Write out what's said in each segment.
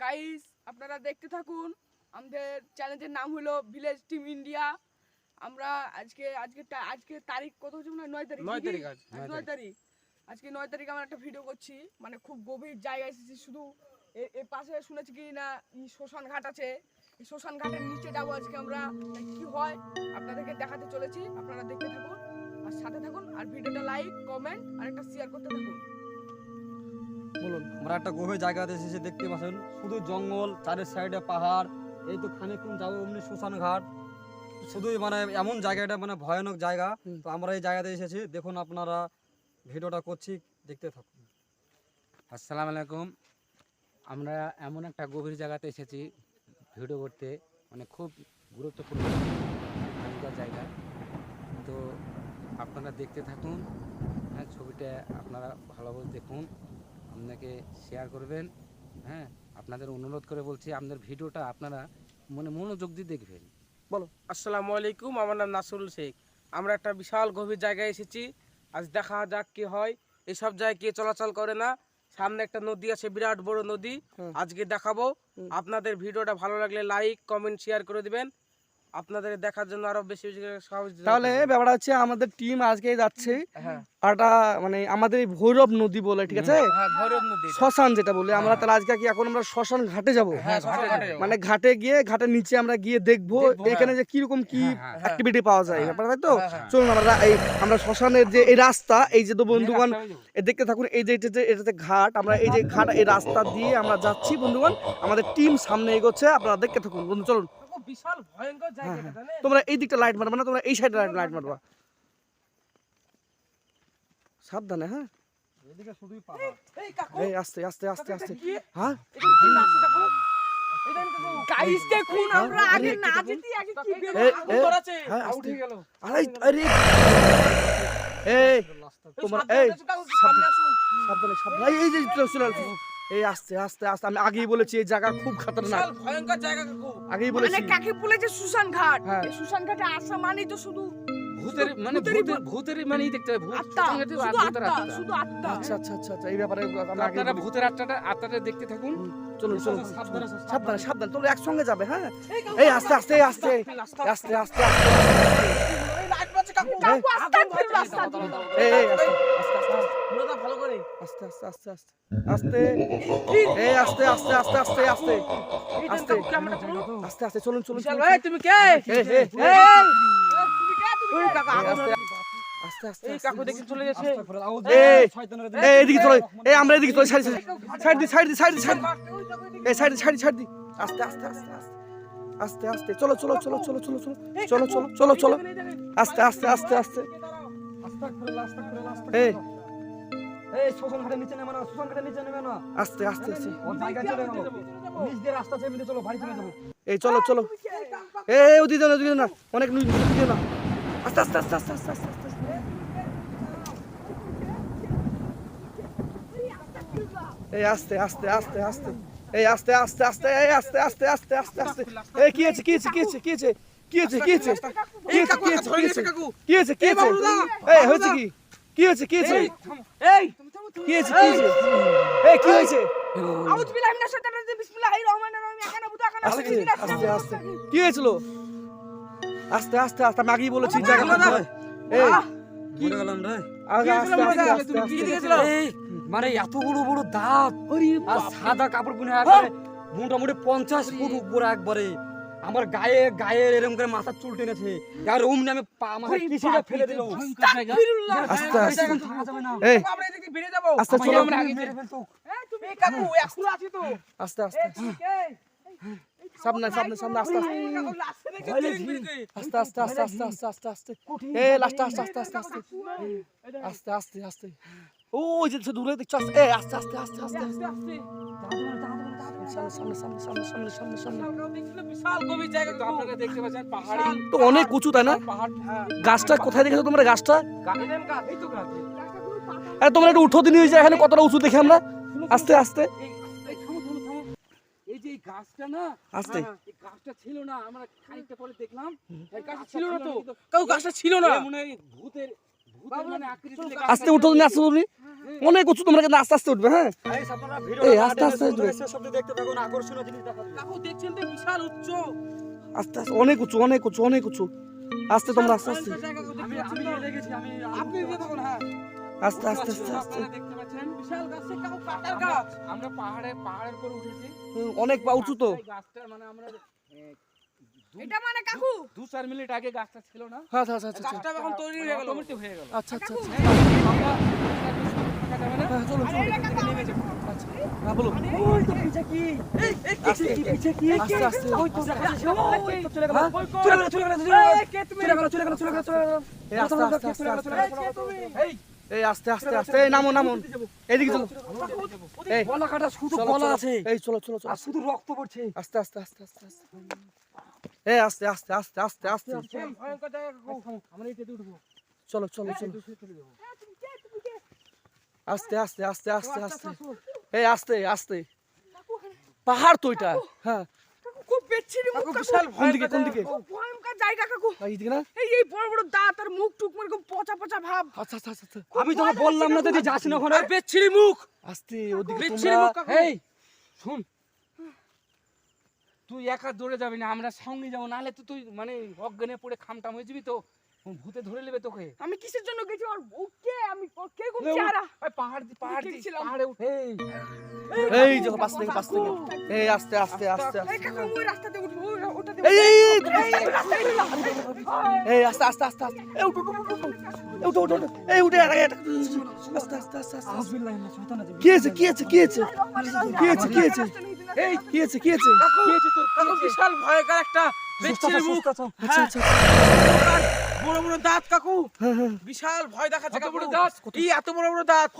Guys আপনারা দেখতে থাকুন। আমাদের চ্যানেলের নাম হলো ভিলেজ টিম ইন্ডিয়া আমরা আজকে আজকে আজকে তারিখ কত হচ্ছে মনে নয় তারিখ নয় তারিখ নয় তারিখ। আজকে নয় তারিখ আমরা একটা ভিডিও করছি। মানে খুব গভীর জায়গায় এসেছি। শুধু এ- এর পাশে শুনেছি কি না শ্মশান ঘাট আছে। এই শ্মশান ঘাটের নিচে যাব আজকে আমরা। কি হয় আপনাদেরকে দেখাতে চলেছি। আপনারা দেখতে থাকুন আর সাথে থাকুন আর ভিডিওটা লাইক কমেন্ট আর একটা শেয়ার করতে থাকুন। বলুন আমরা একটা গভীর জায়গাতে এসেছি দেখতে পাচ্ছেন শুধু জঙ্গল চারের সাইডে পাহাড় এই তো খানিকক্ষণ যাব অমনি শ্মশান ঘাট। শুধুই মানে এমন জায়গাটা মানে ভয়ানক জায়গা। তো আমরা এই জায়গাতে এসেছি দেখুন আপনারা ভিডিওটা করছি দেখতে থাকুন। আসসালামু আলাইকুম। আমরা এমন একটা গভীর জায়গাতে এসেছি ভিডিও করতে মানে খুব গুরুত্বপূর্ণ জায়গা। তো আপনারা দেখতে থাকুন হ্যাঁ ছবিটা আপনারা ভালোভাবে দেখুন। আপনাকে শেয়ার করবেন হ্যাঁ? আপনাদের অনুরোধ করে বলছি আপনাদের ভিডিওটা আপনারা মনে মনোযোগ দিয়ে দেখবেন। বলো। আসসালামু আলাইকুম আমার নাম নাসরুল শেখ। আমরা একটা বিশাল গভীর জায়গায় এসেছি। আজ দেখা যাক কি হয়। এসব জায়গায় কে চলাচল করে না। সামনে একটা নদী আছে বিরাট বড় নদী। আজকে দেখাবো। আপনাদের ভিডিওটা ভালো লাগলে লাইক কমেন্ট শেয়ার করে দিবেন। আপনাদের দেখার জন্য আরও বেশি বেশি সাহস তাহলে। ব্যাপারটা হচ্ছে আমাদের টিম আজকে যাচ্ছে হ্যাঁ একটা মানে আমাদের এই ভৈরব নদী বলে ঠিক আছে হ্যাঁ ভৈরব নদী এটা। শ্মশান যেটা বলে আমরা হ্যাঁ। তাহলে আজকে কি এখন আমরা শ্মশান ঘাটে যাব। মানে ঘাটে গিয়ে ঘাটের নিচে আমরা গিয়ে দেখব এখানে যে কীরকম কি। অ্যাক্টিভিটি পাওয়া যায়। ব্যাপারটা তাই তো। চলুন আমরা এই আমরা শ্মশানের যে এই রাস্তা এই যে তো বন্ধুগণ দেখতে থাকুন এই যে এটা যে এটাতে ঘাট আমরা এই যে ঘাট এই রাস্তা দিয়ে আমরা যাচ্ছি বন্ধুগণ আমাদের টিম সামনে এগোচ্ছে আপনারা দেখতে থাকুন বন্ধু চলুন বিশাল ভয়ঙ্কর জায়গা হ্যাঁ, এটা, জানেন? তোমরা এই দিকটা লাইট মারবে না তোমরা এই সাইডে লাইট লাইট মারবা সাবধানে হ্যাঁ এদিকে শুধুই পাহাড় এই কাকু, এই আস্তে আস্তে আস্তে আস্তে হ্যাঁ হ্যাঁ, আমরা হ্যাঁ, আগে না থাকুন। আগে কি বের এ, কাকু এ, তোর আছে। হ্যাঁ, আ, আস্তে। উঠে গেল। আরে আরে এই এই তোমরা সাবধানে এই। সাবধানে সাবধানে এই, যে চলে চলে আসো। এই আস্তে আস্তে আস্তে আমি আগেই বলেছি এই জায়গা খুব খাতারনাক। বিশাল ভয়ঙ্কর জায়গা কাকু আগেই মানে বলেছি। কাকে বলেছে? সুশান ঘাট। হ্যাঁ। এই সুশান ঘাটে আসা মানেই তো শুধু ভূতের মানে ভূতের ভূতেরই মানে দেখতে হবে ভূত সঙ্গে শুধু ভূতের আত্মা শুধু আত্মা। আচ্ছা আচ্ছা আচ্ছা আচ্ছা এই ব্যাপারে আপনারা ভূতের আত্মাটা আত্মাটা দেখতে থাকুন। চলুন চলুন সাবধানে, সাবধানে তোমরা একসঙ্গে যাবে হ্যাঁ? এই আস্তে আস্তে আস্তে। আস্তে আস্তে আস্তে। এই আস্তে আস্তে আস্তে আস্তে। আস্তে আস্তে আস্তে আস্তে আস্তে এই আস্তে আস্তে আস্তে আস্তে আস্তে আস্তে। আস্তে আস্তে চলুন চলুন ভাই, তুমি কে? আস্তে আস্তে আস্তে আস্তে। কাকু দেখি চলে গেছে। এই, এদিকে চলো এই আমরা এদিকে চলো সাইড সাইড দি সাইড দি সাইড দি সাইড। এই সাইড সাইড সাইড দি আস্তে আস্তে আস্তে আস্তে আস্তে আস্তে চলো চলো চলো চলো চলো চলো চলো চলো চলো চলো। আস্তে আস্তে আস্তে আস্তে এই এই শ্মশান ঘাটের নিচে নেমে না শ্মশান ঘাটের নিচে নেমে না আস্তে আস্তে আস্তে ওর জায়গা চলে গেল নিচ দিয়ে রাস্তা চেয়ে মিলে চলো বাড়ি চলে যাব এই চলো চলো এই ওদিকে না ওদিকে না অনেক নুই ওদিকে না আস্তে আস্তে আস্তে আস্তে আস্তে আস্তে আস্তে এই আস্তে আস্তে আস্তে আস্তে এই আস্তে আস্তে আস্তে এই আস্তে আস্তে আস্তে আস্তে আস্তে এই কি আছে কি আছে কি আছে কি আছে কি আছে কি আছে কি আছে কি আছে কি আছে। কি আছে এই হয়েছে কি কি হয়েছে? কি হয়েছে? এই, কি হয়েছে? কি হয়েছে? এই কি হয়েছে? আউযু বিল্লাহি মিনাশ শাইতানির রাজিম বিসমিল্লাহির রহমানির রহিম একানা বুদা একানা আস্তে আস্তে আস্তে। কি হয়েছিল? আস্তে আস্তে আস্তে আগেই বলেছি বাবা, জায়গাটা এই মরে গেলাম রে। আগে কি হয়েছিল আস্তে আস্তে তুমি কি দিয়েছিল? এই মানে এত বড় বড় দাঁত। আর সাদা কাপড় পরে একবারে মোটামুটি পঞ্চাশ ফুট উপরে একবারে। আমার গায়ে গায়ে এরকম করে মাথার চুল টেনেছে আর অমনি আমি পা আমাকে পিছিয়ে ফেলে দিল আস্তে আস্তে থাকা এই আমরা এদিক দিয়ে বেরিয়ে যাব। আস্তে চলো আমরা আগে মেরে ফেলতো এই কাকু, এখনও আছে তো। আস্তে আস্তে সামনে সামনে সামনে আস্তে আস্তে। আস্তে আস্তে আস্তে আস্তে আস্তে আস্তে আস্তে এই লাস্ট আস্তে আস্তে আস্তে আস্তে আস্তে আস্তে আস্তে ও ওই যে দূরে দেখছ আস্তে এই আস্তে আস্তে আস্তে আস্তে আস্তে, তো অনেক উঁচু তাই না? হ্যাঁ। গাছটা কোথায় দেখেছ তোমরা গাছটা। আরে তোমরা একটু উঠো দিন এখানে কতটা উঁচু দেখে আমরা। আস্তে আস্তে। এই এই থামো থামো থামো। এই যে এই গাছটা না আস্তে। এই গাছটা ছিল না আমরা খানিকটা পরে দেখলাম। গাছটা ছিল না তো। কাকু, গাছটা ছিল না। মনে হয় ভূতের আস্তে উঠো তুমি আস্তে উঠো অনেক উঁচু তোমরা কিন্তু আস্তে আস্তে উঠবে হ্যাঁ? এই, আস্তে আস্তে উঠবে। শেষ অবধি দেখতে থাকুন আকর্ষণীয় জিনিস দেখাবো কাকু দেখছেন তো বিশাল উচ্চ। আস্তে আস্তে অনেক উঁচু অনেক উঁচু অনেক উঁচু। আস্তে তোমরা আস্তে আস্তে। ভয়ঙ্কর জায়গা কাকু, আমি আমি দেখেছি আমি আপনি দিয়ে হ্যাঁ। আস্তে আস্তে আস্তে আস্তে। আপনারা দেখতে পাচ্ছেন বিশাল গাছে কাকু কাটার আমরা- গাছ। আমরা পাহাড়ে পাহাড়ের উপর উঠেছি। অনেক পা উঁচু তো। এটা মানে কাকু দু চার মিনিট আগে গাছটা ছিল না হ্যাঁ আচ্ছা আচ্ছা আচ্ছা গাছটা এখন তৈরি হয়ে গেল অটোমেটিক হয়ে গেল আচ্ছা আচ্ছা আচ্ছা আমরা থাকা যাবে না হ্যাঁ চলো চলো আরে এটা কাকু নেমে যাব হ্যাঁ বলো ওই তো পিছে কি এই এই পিছে কি আস্তে আস্তে ওই তো দেখা যাচ্ছে ওই তো চলে গেল হ্যাঁ? চলে গেল চলে গেল চলে গেল চলে গেল চলে গেল চলে গেল এই আস্তে আস্তে আস্তে আস্তে এই এই আস্তে আস্তে আস্তে এই নামো নামো এদিকে চলো এই গলা কাটা শুধু গলা আছে এই চলো চলো চলো শুধু রক্ত পড়ছে আস্তে আস্তে আস্তে আস্তে আস্তে এই আস্তে আস্তে আস্তে আস্তে আস্তে চলো চলো চলো। আস্তে আস্তে আস্তে আস্তে আস্তে এই আস্তে আস্তে। পাহাড় তো এটা। হ্যাঁ। খুব পেচ্ছিরি মুখ কাকু কাকু। বিশাল কোন দিকে কোন দিকে? খুব ভয়ঙ্কর জায়গা কাকু। এইদিকে না? এই এই বড় বড় দাঁত আর মুখ টুক মানে খুব পচা পচা ভাব। আচ্ছা আচ্ছা আচ্ছা, আচ্ছা। আমি তোকে বললাম না যদি যাস না ওখানে। বেচ্ছিরি মুখ। আস্তে ওদিকে বিচ্ছিরি মুখ কাকু। এই শুন। তুই একা দৌড়ে যাবি না আমরা সঙ্গে যাব নাহলে তো তুই মানে অজ্ঞানে পড়ে খামটাম হয়ে যাবি তো। ভূতে ধরে নেবে তোকে। আমি কিসের জন্য গেছি? আর ওকে আমি ওর কে কোন চেহারা ওই পাহাড় দি পাহাড় দি পাহাড়ে উঠে। এই। যে পাশ থেকে পাশ থেকে। এই আস্তে আস্তে আস্তে আস্তে এই কাকু ওই উঠবো ওই ওটাতে এই এই এই, আস্তে আস্তে আস্তে আস্তে। এই উঠো উঠো উঠো, উঠো এই উঠো উঠো উঠো। এই উঠে আরে এটা আস্তে আস্তে আস্তে আস্তে। কি আছে কি আছে কি আছে কি আছে কি আছে এই কি আছে কি কি তোর কাকু বিশাল ভয়ঙ্কর একটা বেচ্ছিরি মুখ আচ্ছা আচ্ছা বড় বড় দাঁত কাকু হ্যাঁ, হ্যাঁ। বিশাল ভয় দেখাচ্ছে কাকু বড় দাঁত? এই এত বড় বড় দাঁত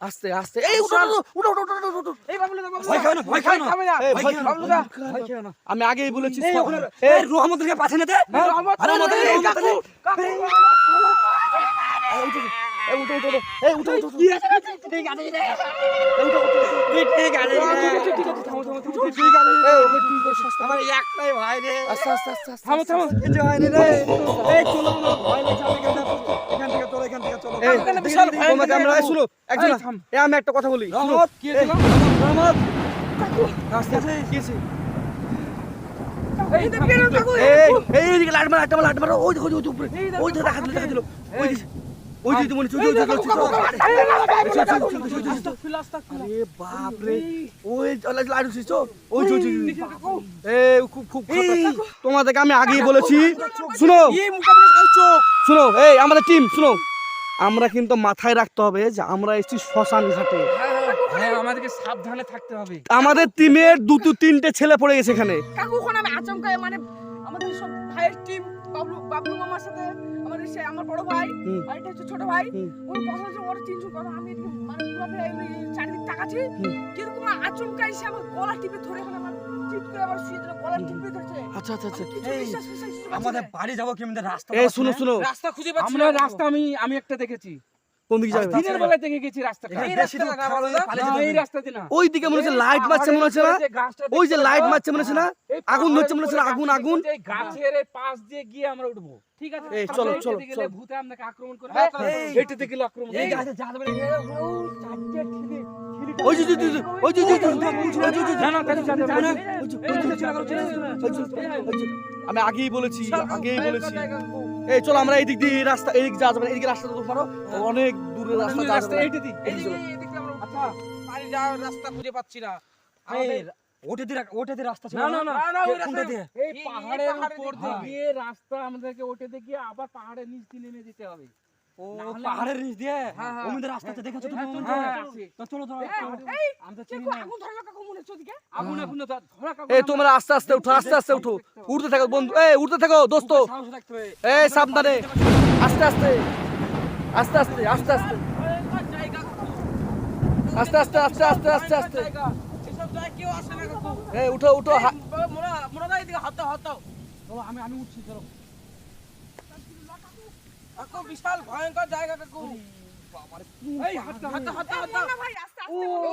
আস্তে আস্তে এই উঠো উঠো উঠো উঠো উঠো, এই বাবলু দা ভয় খাও না, ভয় খাও না। ভয় না। বাবলু দা ভয় খেও না। আমি আগেই বলেছি এই এই পাঠিয়ে নে দে হ্যাঁ? রহমত আরে আমাদের কাকু কাকু উঠো উঠো, এই উঠো উঠো উঠো, এই উঠো উঠো উঠো। এই উঠো, উঠো, উঠো। এই, ওকে তুই করে সস্তা। আমার একটাই ভাই রে আস্তে আস্তে আস্তে থামো থামো কিছু হয়নি রে এই চলো না ভয় লাগছে আমাকে এখান থেকে চলো এখান থেকে চলো এই, এখানে বিশাল ভয়ঙ্কর তোমাকে আমরা। এই শুনো একজন এই, থাম। এই আমি একটা কথা বলি। রহমত কি এই, রহমত আছে? এই এই এই লাইট মার মার ওই দেখো ওই উপরে ওই দেখো দেখা দিল দেখা দিল ওই দিকে ওই মনে বাপ রে খুব খুব। তোমাদেরকে আমি আগেই বলেছি শুনো শুনো এই আমাদের টিম শুনো। আমরা কিন্তু মাথায় রাখতে হবে যে আমরা এসেছি শ্মশান ঘাটে। হ্যাঁ আমাদেরকে সাবধানে থাকতে হবে। আমাদের টিমের দুটো তিনটে ছেলে পড়ে গেছে এখানে। কাকু আমি আচমকায় মানে আমাদের সব ভাইয়ের টিম বাবলু বাবলু মামার সাথে আমাদের সে আমার বড় ভাই। আর এটা হচ্ছে ছোট ভাই। ওর কথা হচ্ছে ওর তিনজন কথা। আমি মানে পুরো চারিদিক তাকাচ্ছি। কীরকম আচমকা এসে আমার গলা টিপে ধরে এখন আমার করে আমার আচ্ছা আচ্ছা আচ্ছা। আমাদের বাড়ি যাব রাস্তা শুনো শুনো। রাস্তা খুঁজে আমরা রাস্তা আমি আমি একটা দেখেছি। কোন দিকে যাবে? দিনের বেলায় দেখে গেছি রাস্তাটা। এই রাস্তাটা না বলো। পালিয়ে না, যেতে এই রাস্তাতে না। ওই দিকে মনে হচ্ছে লাইট মারছে মনে হচ্ছে না? ওই যে লাইট মারছে মনে হচ্ছে না? আগুন ধরছে মনে হচ্ছে আগুন, আগুন। এই গাছের পাশ দিয়ে গিয়ে আমরা উঠবো। ঠিক আছে এই, চলো, চলো, চলো। ভূতে আপনাকে আক্রমণ করবে হ্যাঁ, এই, আক্রমণ এই গাছে যা যাবে ও চারটে ঠিলি ঠিলি ওই যে যে- যে- যে- ওই যে যে- যে- যে- না না তাহলে যাবে না। ওই যে- ওই যে- ওই যে- ওই যে- আমি আগেই বলেছি আগেই বলেছি এই চলো আমরা এই দিক দিয়ে রাস্তা এই দিক যাওয়া যাবে এইদিকে রাস্তা তো পারো অনেক দূরের রাস্তা যাওয়া রাস্তা যাবে এইটা দি এই দিকে এই দিকে আমরা আচ্ছা বাড়ি যাওয়ার রাস্তা খুঁজে পাচ্ছি না ওটা দিয়ে ওটা দিয়ে রাস্তা ছিল না, না, না। দিয়ে এই পাহাড়ের উপর দিয়ে। রাস্তা আমাদেরকে ওঠে দিয়ে গিয়ে আবার পাহাড়ের নিচ দিয়ে নেমে যেতে হবে। ও পাহাড়ের নিচ দিয়ে? হ্যাঁ, হ্যাঁ। ওমিদের রাস্তাতে দেখেছ তুমি হ্যাঁ। তো চলো চলো আমরা চিনি না। আগুন কাকু মনে হচ্ছে আগুন তো ধরা কাকু এই তোমরা আস্তে আস্তে উঠো আস্তে আস্তে উঠো। উঠতে থাকো বন্ধু। এই উঠতে থাকো দোস্ত। এই সাবধানে। আস্তে আস্তে। আস্তে আস্তে আস্তে আস্তে। আস্তে আস্তে আস্তে আস্তে আস্তে আস্তে। কেউ আসে না কাকু এই উঠো উঠো মোরা মোরা দা এদিকে হাত দাও হাত আমি আমি উঠছি চলো। কাকু বিশাল ভয়ঙ্কর জায়গা কাকু এই হাত দাও। হাত দাও হাত দাও হাত দাও। না ভাই আস্তে আস্তে বলো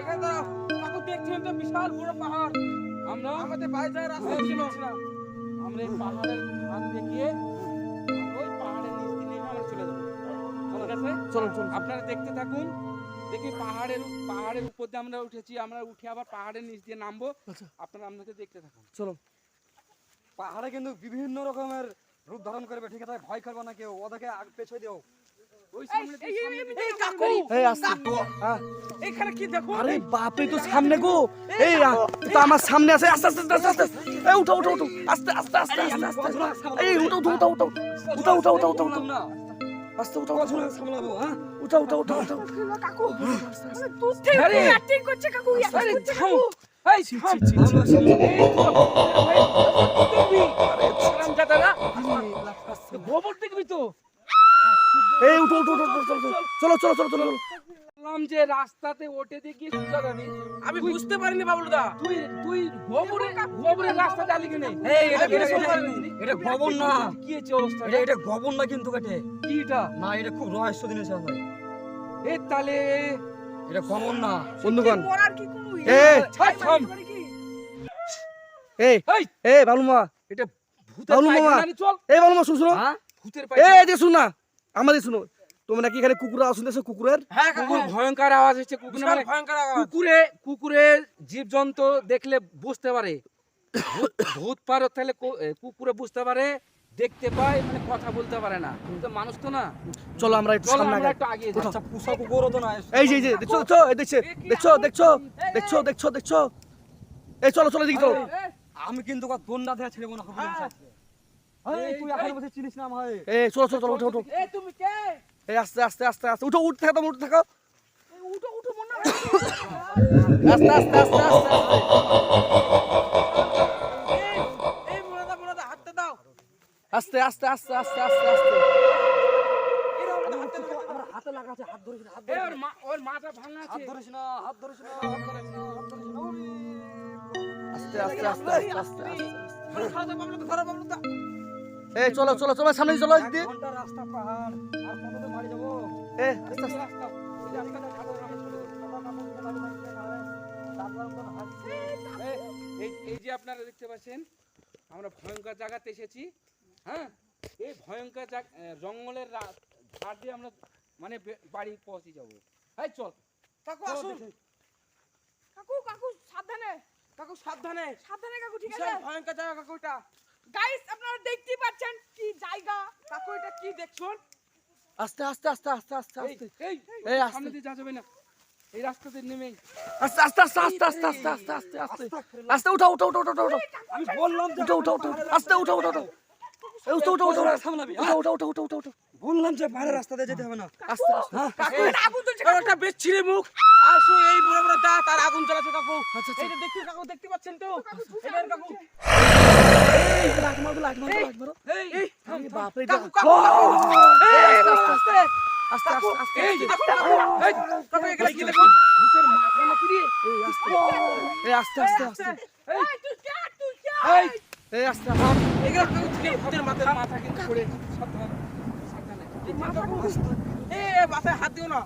এখানে দাঁড়াও। কাকু দেখছেন তো বিশাল বড় পাহাড়। আমরা আমাদের বাড়ি যাওয়ার রাস্তা খুঁজে না আমরা এই পাহাড়ের ধান দেখিয়ে ওই পাহাড়ের নিচ দিয়ে আমরা চলে যাব। ঠিক আছে চলো চলো আপনারা দেখতে থাকুন। দেখি পাহাড়ের পাহাড়ের উপর দিয়ে আমরা উঠেছি আমরা উঠে আবার পাহাড়ের নিচ দিয়ে নামবো আচ্ছা। আপনারা আমাদের দেখতে থাকুন চলো পাহাড়ে কিন্তু বিভিন্ন রকমের রূপ ধারণ করবে ঠিক আছে ভয় করবে না কেউ ওদেরকে আগে পেছনে দিও ওই সামনে দিয়ে সামনে দিয়ে- এই কাকু এই আসতে হ্যাঁ এখানে কি দেখো আরে বাপরে তো সামনে গো এই আ, তো আমার সামনে আছে আস্তে আস্তে আস্তে আস্তে উঠো উঠো উঠো আস্তে আস্তে আস্তে আস্তে আস্তে উঠো উঠো উঠো উঠো উঠো উঠো উঠো উঠো না আস্তে উঠো উঠো উঠো। সামলাবো হ্যাঁ? উঠো উঠো উঠো উঠো। কাকু। তুই ঠিক অ্যাক্টিং করছে কাকু আরে থামো। এই থাম। গোবর দেখবি তো? এই উঠো উঠো উঠো উঠো, চলো চলো চলো চলো চলো চলো। বললাম যে রাস্তাতে ওঠে দেখি সুন্দর আমি আমি বুঝতে পারিনি বাবলুদা। তুই তুই গোবরে গোবরের রাস্তা চালি কেন এই এটা আমি এটা- এটা- পারিনি। না। কি হচ্ছে অবস্থা এটা এটা গবর না কিন্তু কেটে। কি এটা না এটা খুব রহস্য জিনিস আছে এই তালে এটা গবর না। বন্ধুগণ। কোনো এ ছাই থাম এই এই এই বালু মামা এটা ভূতের পায়খানা চল এই বালু? মামা শুনো শুনো। হ্যাঁ? ভূতের পায়খানা। এই যে শুন না আমাদের শুনো। তোমরা কি এখানে কুকুর আওয়াজ শুনতেছো? কুকুরের? হ্যাঁ কুকুর ভয়ঙ্কর আওয়াজ হচ্ছে কুকুর মানে ভয়ঙ্কর আওয়াজ। কুকুরে কুকুরে জীবজন্তু দেখলে বুঝতে পারে। ভূত- পার তাহলে কুকুরে বুঝতে পারে দেখতে পায় মানে কথা বলতে পারে না। কিন্তু মানুষ তো না। চলো আমরা একটু চলো সামনে আমরা একটু আগে যাই আচ্ছা পুষা কুকুরও তো না এই যে এই যে দেখছ দেখছ এই দেখছে দেখছ দেখছ দেখছ দেখছ দেখছ। এই চলো চলো দেখি চলো। আমি কিন্তু কত দন্ডা থেকে ছেড়ে মনে হবে এই তুই এখন বসে চিনিস না আমায়। এই চলো চলো চলো উঠো উঠো। এ তুমি কে? এই আস্তে আস্তে আস্তে আস্তে উঠো উঠতে থাকো উঠতে থাকো উঠো উঠো মনে হয় আস্তে আস্তে আস্তে আস্তে আস্তে আস্তে আস্তে আস্তে আস্তে হাতে লাগাছে হাত ধরিস না হাত ওর মা- ওর মাথা ভাঙা হাত আছে ধরিস না হাত ধরিস না হাত ধরিস না হাত ধরিস না। আস্তে আস্তে আস্তে আস্তে আস্তে আস্তে এই চলো চলো চলো সামনে চলো এক দিয়ে ঘণ্টা রাস্তা পাহাড় আর কত বাড়ি যাব এ এই রাস্তা, যে আপনারা দেখতে পাচ্ছেন আমরা ভয়ঙ্কর জায়গাতে এসেছি হ্যাঁ এই ভয়ঙ্কর জঙ্গলের ধার দিয়ে আমরা মানে বাড়ি পৌঁছে যাব এই চল কাকু আসুন কাকু কাকু সাবধানে কাকু সাবধানে সাবধানে কাকু ঠিক আছে ভয়ঙ্কর জায়গা কাকু এটা গাইস আপনারা দেখতেই পাচ্ছেন কি জায়গা আস্তে আস্তে আস্তে আস্তে আস্তে আস্তে এই এই আস্তে। সামনে দিয়ে যাওয়া যাবে না এই রাস্তাতে নেমে আস্তে আস্তে আস্তে আস্তে আস্তে আস্তে আস্তে আস্তে আস্তে আস্তে উঠো উঠো উঠো উঠো উঠো আমি বললাম যে উঠো উঠো উঠো আস্তে উঠো উঠো উঠো এই উঠো উঠো উঠো সামলাবি উঠো উঠো উঠো উঠো উঠো উঠো বললাম যে বাইরে রাস্তা দিয়ে যেতে হবে না আস্তে আস্তে কাকু আগুন জ্বলছে একটা বেশ ছিঁড়ে মুখ আসো এই বড় বড় দাঁত আর আগুন জ্বালাচ্ছে কাকু আচ্ছা আচ্ছা এইটা দেখতে কাকু দেখতে পাচ্ছেন তো এটার কাকু এই মারো লাইট মারো লাইট মারো এই এই বাপ রে কাকু কাকু আস্তে আস্তে আস্তে আস্তে এই কাকু কাকু এই কাকু এখানে কি দেখুন ভূতের মাথা নাকি রে এই আস্তে এই আস্তে আস্তে আস্তে এই তুই কে তুই কে এই এই আস্তে আস্তে এগুলো কাকু থেকে ভূতের মাথা মাথা কিন্তু পড়ে সাবধান সাবধানে এই এই, মাথায় হাত দিও না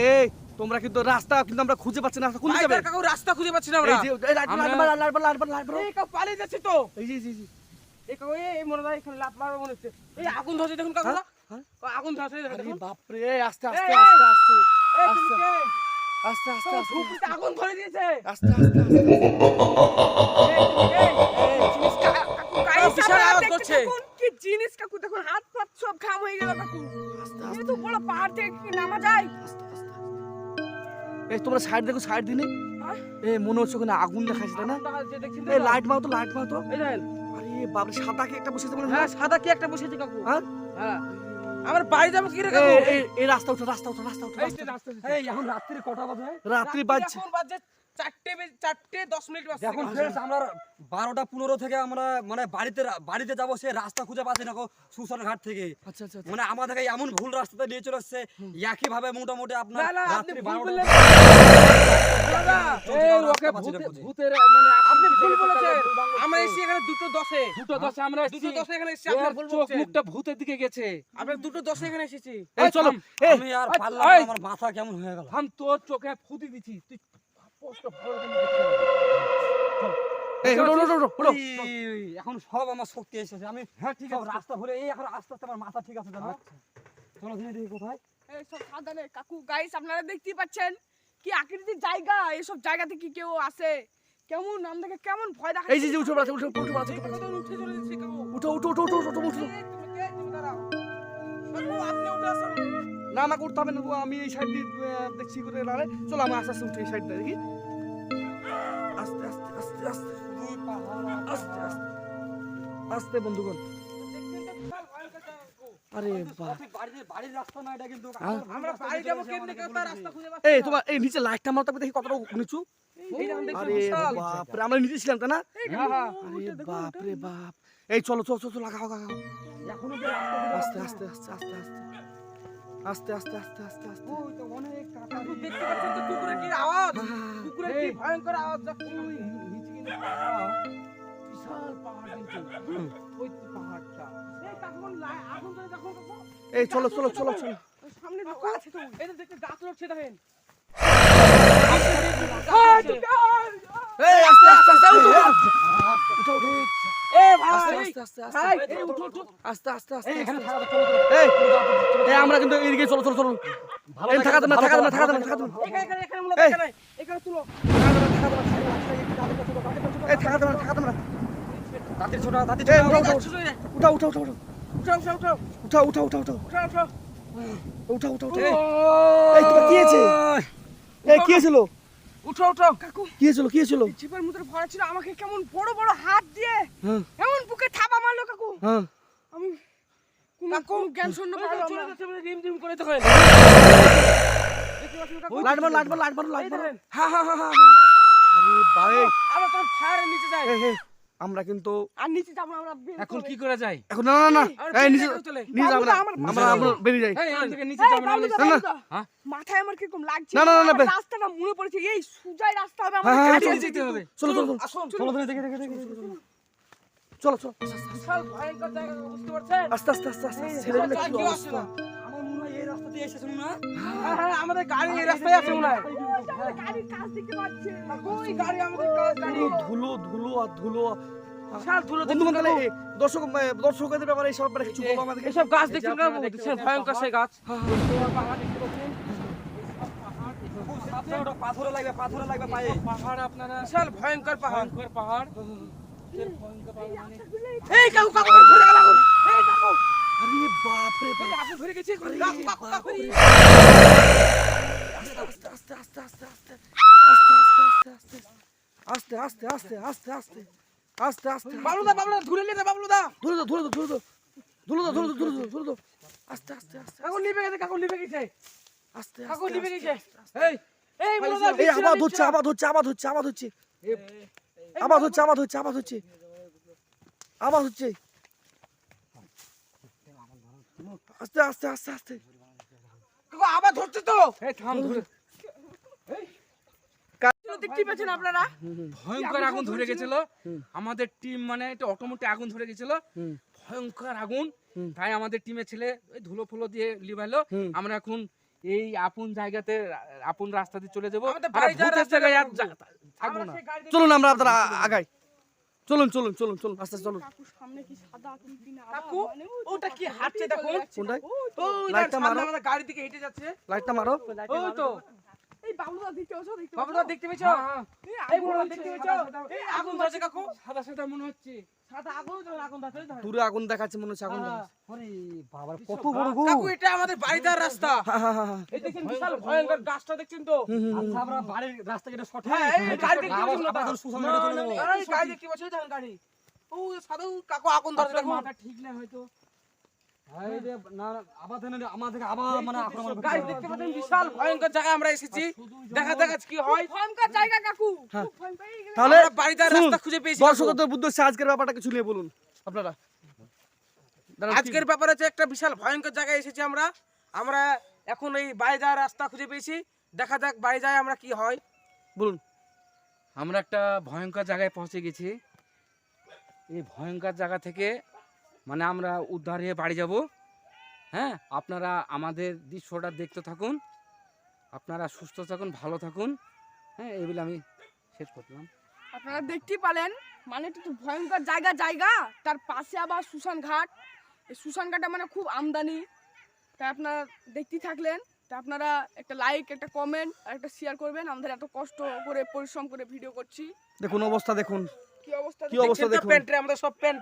এই তোমরা কিন্তু রাস্তা কিন্তু আমরা খুঁজে পাচ্ছি না কোন দিকে যাবে। কাকু রাস্তা খুঁজে পাচ্ছি না আমরা। এই কাকু পালিয়ে যাচ্ছে তো। এই যে জি জি এই কাকু এই মনে হয় এখানে লাফ মারবে মনে হচ্ছে। এই আগুন ধরছে দেখুন কাকু। হ্যাঁ? হ্যাঁ? আগুন ধরছে দেখুন। বাপ রে আস্তে আস্তে এই, আস্তে আস্তে। আস্তে। আস্তে আস্তে আস্তে। আগুন ধরে দিয়েছে। আস্তে আস্তে আস্তে এই জিনিস কাকু বিশাল আওয়াজ দেখতে করছে। কি জিনিস কাকু দেখুন হাত ঘাম হয়ে গেল কাকু। এটা তো বড় পাহাড় থেকে কি নামা যায়? এই তোমরা সাইড দেখো সাইড দিনে? এই মনে হচ্ছে ওখানে আগুন দেখাচ্ছে না? এই লাইট মারো তো লাইট মারো তো। আরে বাপরে সাদা কি একটা বসেছে হয়? হ্যাঁ সাদা কি একটা বসেছে কাকু। হ্যাঁ? হ্যাঁ। আমার বাড়ি যাব কি রে কাকু? এই, রাস্তা উঠো রাস্তা উঠো রাস্তা উঠো এই রাস্তা যে এই এখন রাত্রি কটা বাজে? রাত্রি বাজছে। এখন বাজে চারটে চারটে দশ মিনিট দেখুন ফ্রেন্ডস আমরা বারোটা পনেরো থেকে আমরা মানে বাড়িতে বাড়িতে যাব সে রাস্তা খুঁজে পাচ্ছি না সুসন ঘাট থেকে। আচ্ছা আচ্ছা আচ্ছা। মানে আমাদেরকে এমন ভুল রাস্তাতে নিয়ে চলে আসছে একই ভাবে মোটামুটি আপনার না, না, আপনি রাত্রি বারোটা বললেন। দাদা, চলছে, এই রাস্তা ওকে পাচ্ছি না ভূতে- খুঁজে। ভূতের মানে আপনি ভুল ভূতের বলেছেন। ভূত আমরা এসেছি এখানে দুটো দশে। দুটো দশে আমরা দুটো দশে এখানে এসেছি আপনার চোখ মুখটা ভূতের দিকে গেছে। আমরা দুটো দশে এখানে এসেছি। চলো। আমি আর পারলাম আমার মাথা কেমন হয়ে গেল। আমি তোর চোখে ফুদি দিছি তুই এখন সব আমার শক্তি এসেছে। আমি হ্যাঁ ঠিক আছে। রাস্তা ভরে এই এখন আস্তে আস্তে আমার মাথা ঠিক আছে জানো? চলো দিনে দেখি কোথায়? এই সব সাবধানে কাকু গাইস আপনারা দেখতেই পাচ্ছেন কি আকৃতির জায়গা এইসব জায়গাতে কি কেউ আসে কেমন? আমাদেরকে কেমন ভয় দেখা এই যে উঠে উঠে উঠে এই কথা উঠে চলে যাচ্ছে উঠো উঠো উঠো উঠো উঠো উঠো। আপনি উঠে আসুন। না না করতে হবে না আমি এই সাইড দিয়ে দেখছি করে নাড়ে। চলো আমি আস্তে আস্তে উঠে এই সাইডটা দেখি। আস্তে আস্তে আস্তে আস্তে আস্তে আস্তে আস্তে বন্ধুগণ। এই তোমার এই নিচে লাইটটা দেখি কতটা নিচে বাপ। এই চলো লাগাও আস্তে আস্তে আস্তে আস্তে আস্তে। আস্তে আস্তে আস্তে আস্তে আস্তে। ওই তো অনেক টাকা কাকু, দেখতে পাচ্ছেন তো কুকুরের কি আওয়াজ? হ্যাঁ, কুকুরের কি ভয়ঙ্কর আওয়াজ? যাচ্ছে ওই নিচে কিন্তু পাহাড়। বিশাল পাহাড় কিন্তু। ওই তো পাহাড়টা। এই কাকু লাই- আগুন ধরে দেখো কাকু এই চলো চলো চলো চলো। সামনে ঢোকা আছে তো। এই যে দেখতে গাছ লড়ছে দেখেন। এই আস্তে আস্তে আস্তে উঠো উঠো। উঠো এ আস্তে ভাই। আস্তে আস্তে আস্তে এই উঠো উঠো। আস্তে আস্তে আস্তে এখানে থাকা চলো চলো এই এই আমরা কিন্তু এদিকে চলো চলো চলো। ভালো থাকাতে না থাকাতে না থাকাতে না থাকাতে না। এখানে এখানে মূলত এখানে এখানে তুলো। এই থাকাতে না থাকাতে না। তাঁতির ছোটা এই ছোটা উঠো উঠো। উঠো রে, উঠা উঠা উঠা উঠা। উঠো উঠো উঠো। উঠা উঠা উঠা উঠা। উঠো উঠো। উঠা উঠা উঠা। এই। এই তোমার কি হয়েছে? এই কি হয়েছিল? উঠো উঠো। কাকু। কি হয়েছিল কি হয়েছিল? জিপের মধ্যে ভরা ছিল আমাকে কেমন বড় বড় হাত দিয়ে হ্যাঁ। এমন বুকে থাপা মারলো কাকু। হ্যাঁ। আমি কাকু জ্ঞান শূন্য পারলাম চলে না। যাচ্ছে মানে রিম রিম করে দেখেন দেখতে লাট কাকু? লাট মারো লাইট মারো লাইট মারো মারো। হ্যাঁ হ্যাঁ হ্যাঁ হ্যাঁ আরে বাবা আমরা তোর ফায়ারের নিচে যায়। আমরা কিন্তু আর নিচে যাব না, আমরা এখন কি করা যায়? এখন না না না এই নিচে চলে। নিচে যাব না। আমরা আমরা বেরিয়ে যাই। এই, থেকে নিচে যাব না না। হ্যাঁ? মাথায় আমার কীরকম লাগছে? না, না, না, আমার রাস্তাটা মনে পড়েছে এই সুজাই রাস্তা হবে হ্যাঁ, আমাদের হ্যাঁ, গাড়ি চলো, যেতে হবে। চলো চলো চলো আসুন চলো দেখে দেখে দেখে চলো চলো। বিশাল ভয়ঙ্কর জায়গা বুঝতে পারছেন? আস্তে আস্তে আস্তে আস্তে ছেলেগুলো কি কি অবস্থা। আমার মনে হয় এই রাস্তা দিয়ে এসেছ না হ্যাঁ। হ্যাঁ। আমাদের গাড়ি এই রাস্তায় আছে মনে হয়। গাড়ির কাজ দেখতে পাচ্ছে। ওই গাড়ি আমাদের কাজ গাড়ি ধুলো ধুলো আর ধুলো। দর্শক দর্শকদের ব্যাপারে কিছু এসব গাছ দেখছেন না দেখছেন ভয়ঙ্কর সেই গাছ। পাথরে লাগবে পাথরে লাগবে পায়ে। পাহাড় আপনারা। বিশাল ভয়ঙ্কর পাহাড়। ভয়ঙ্কর পাহাড়। এই কাকু কাকু ধরে গেল আগুন। এই কাকু আরে বাপ রে বাপ আগুন ধরে গেছে কাকু কাকু কাকু আস্তে আস্তে আস্তে আস্তে আস্তে আস্তে আস্তে আস্তে আস্তে আস্তে আস্তে আস্তে আস্তে আস্তে আস্তে বাবলুদা বাবলুদা ধরে নিতে বাবলুদা। ধরে দো ধরে দো ধরে দো ধরে দো ধরে দো ধরে দো ধরে দো আস্তে আস্তে আস্তে কাকু নিভে গেছে কাকু নিভে গেছে আস্তে কাকু আস্তে গেছে এই এই এই বাবলুদা আবাদ হচ্ছে আবাদ হচ্ছে আবাদ হচ্ছে আবাদ হচ্ছে আবাদ হচ্ছে আবাদ হচ্ছে আবাদ হচ্ছে আবাদ হচ্ছে আস্তে আস্তে আস্তে আস্তে। কাকু আবার ধরছে তো। এই থাম ধরে। আপনারা? ভয়ঙ্কর আগুন ধরে গেছিল। আমাদের টিম মানে এটা অটোমেটিক আগুন ধরে গেছিল। ভয়ঙ্কর আগুন। তাই আমাদের টিমের ছেলে ধুলো ফুলো দিয়ে লিভাইলো আমরা এখন এই আপন জায়গাতে আপন রাস্তা দিয়ে চলে যাব। চলুন আমরা আপনারা আগাই। চলুন চলুন চলুন চলুন। আস্তে চলুন। সামনে কি সাদা কাকু ওটা কি হাঁটছে? দেখুন কোনটা লাইটটা মারো। গাড়ি থেকে হেঁটে যাচ্ছে। লাইটটা মারো। ওই তো। এই বাবলুদা দেখতে পাচ্ছ দেখতে বাবলুদা দেখতে পেয়েছ। এই এই বড় দেখতে সাদা এই আগুন ধরছে কাকু? সাদা সাদা মনে হচ্ছে। সাদা আগুন ধরে আগুন ধরে। আগুন দেখাচ্ছে মনে হচ্ছে আগুন। বাবার কত বড় গো। কাকু এটা আমাদের বাড়ি রাস্তা। এই দেখেন বিশাল ভয়ঙ্কর গাছটা দেখছেন তো? হুম, হুম, হুম। আচ্ছা আমরা বাড়ির রাস্তা যেটা সঠিক হ্যাঁ এই গাড়ি দেখতে আবার না আবার সুসান গাড়ি না, চলে যাব। না, এই গাড়ি দেখতে পাচ্ছেন গাড়ি। ও সাদা কাকু আগুন ধরছে আপনার মাথা ঠিক না হয়তো। বিশাল ভয়ঙ্কর জায়গায় আমরা এসেছি। দেখা দেখা কি হয়। ভয়ঙ্কর জায়গা কাকু। হ্যাঁ। তাহলে রাস্তা খুঁজে পেয়েছি। দর্শকদের আজকের ব্যাপারটা কিছু নিয়ে বলুন। আপনারা। আজকের ব্যাপারে হচ্ছে একটা বিশাল ভয়ঙ্কর জায়গায় এসেছি আমরা। আমরা এখন এই বাড়ি যাওয়ার রাস্তা খুঁজে পেয়েছি। দেখা যাক বাড়ি যায় আমরা কি হয়। বলুন। আমরা একটা ভয়ঙ্কর জায়গায় পৌঁছে গেছি। এই ভয়ঙ্কর জায়গা থেকে মানে আমরা উদ্ধার হয়ে বাড়ি যাব। হ্যাঁ আপনারা আমাদের দৃশ্যটা দেখতে থাকুন। আপনারা সুস্থ থাকুন ভালো থাকুন। হ্যাঁ এই বলে আমি শেষ করলাম। আপনারা দেখতেই পালেন মানে এটা তো ভয়ঙ্কর জায়গা জায়গা। তার পাশে আবার সুশান ঘাট। এই সুশান ঘাটটা মানে খুব আমদানি। তাই আপনারা দেখতেই থাকলেন। তা আপনারা একটা লাইক একটা কমেন্ট আর একটা শেয়ার করবেন। আমাদের এত কষ্ট করে পরিশ্রম করে ভিডিও করছি। দেখুন অবস্থা দেখুন। কি অবস্থা? কি অবস্থা দেখুন। প্যান্টে আমাদের সব প্যান্ট